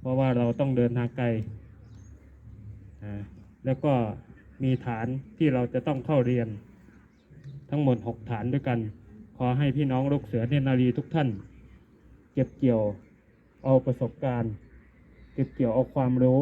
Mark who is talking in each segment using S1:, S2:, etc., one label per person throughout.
S1: เพราะว่าเราต้องเดินทางไกล แล้วก็มีฐานที่เราจะต้องเข้าเรียน ทั้งหมด 6 ฐานด้วยกัน ขอให้พี่น้องลูกเสือเนนารีทุกท่าน เก็บเกี่ยวเอาประสบการณ์ เก็บเกี่ยวเอาความรู้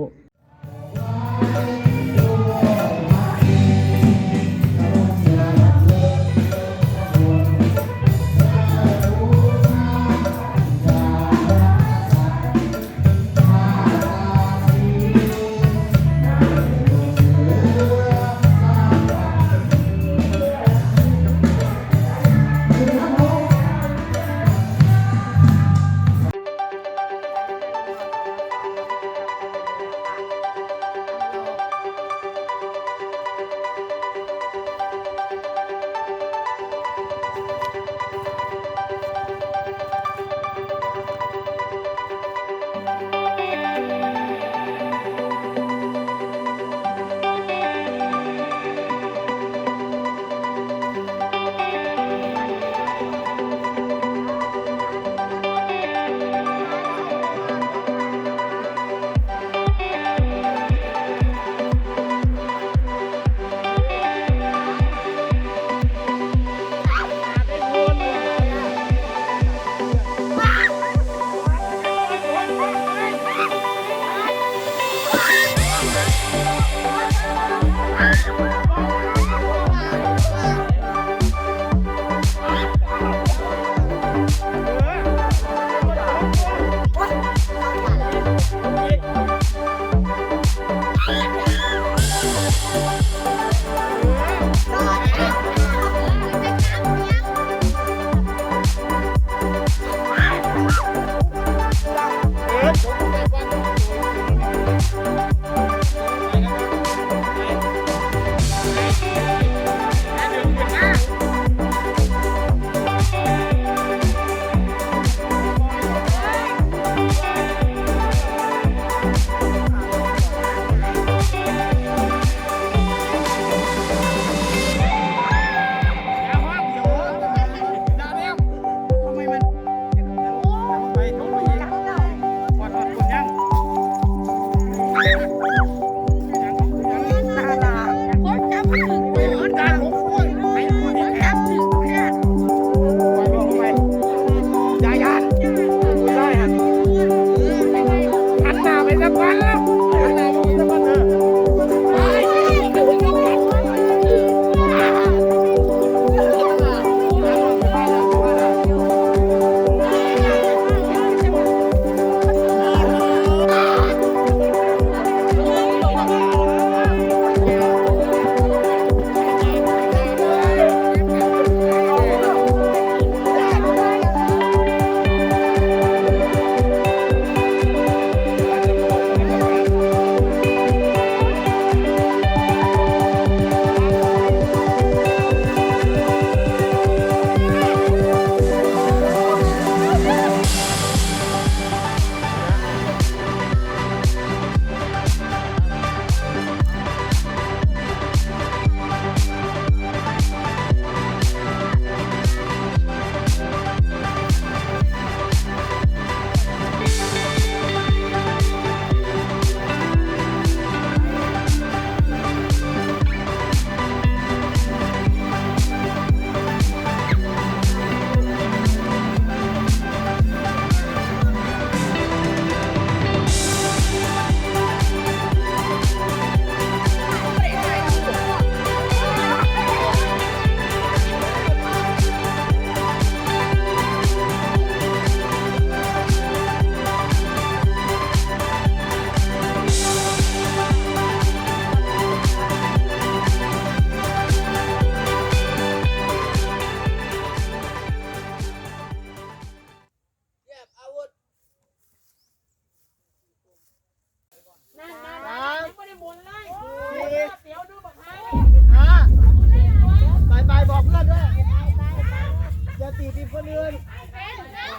S2: ตีตีคนอื่น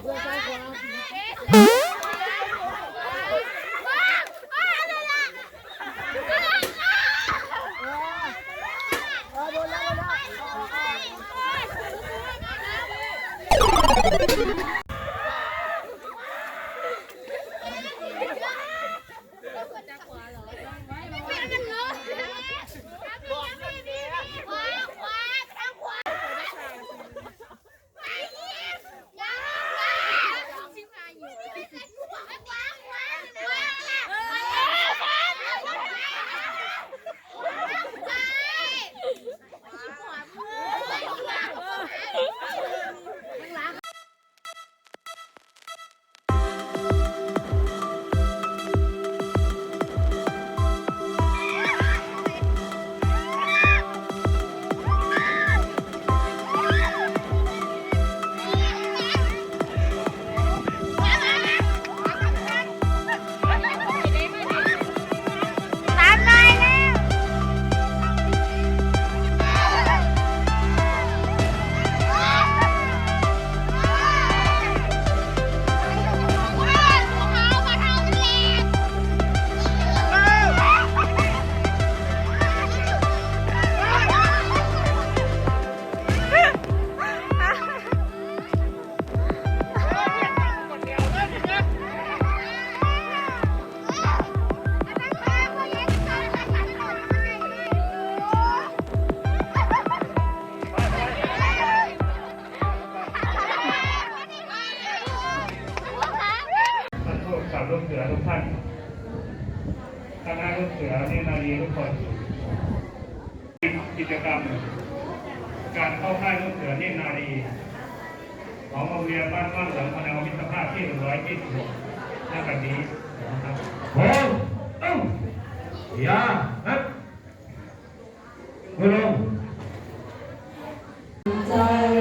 S2: เพื่อนซ้ายขวาเจ
S1: กรรม การเข้าค่ายลูกเสือเนตรนารีของโรงเรียนบ้านบ้านหลังพนาวิทยภาพที่126ณบัดนี้นะครับ
S3: พร้อมเอ้าอย่าฮับมือลง
S4: ใจ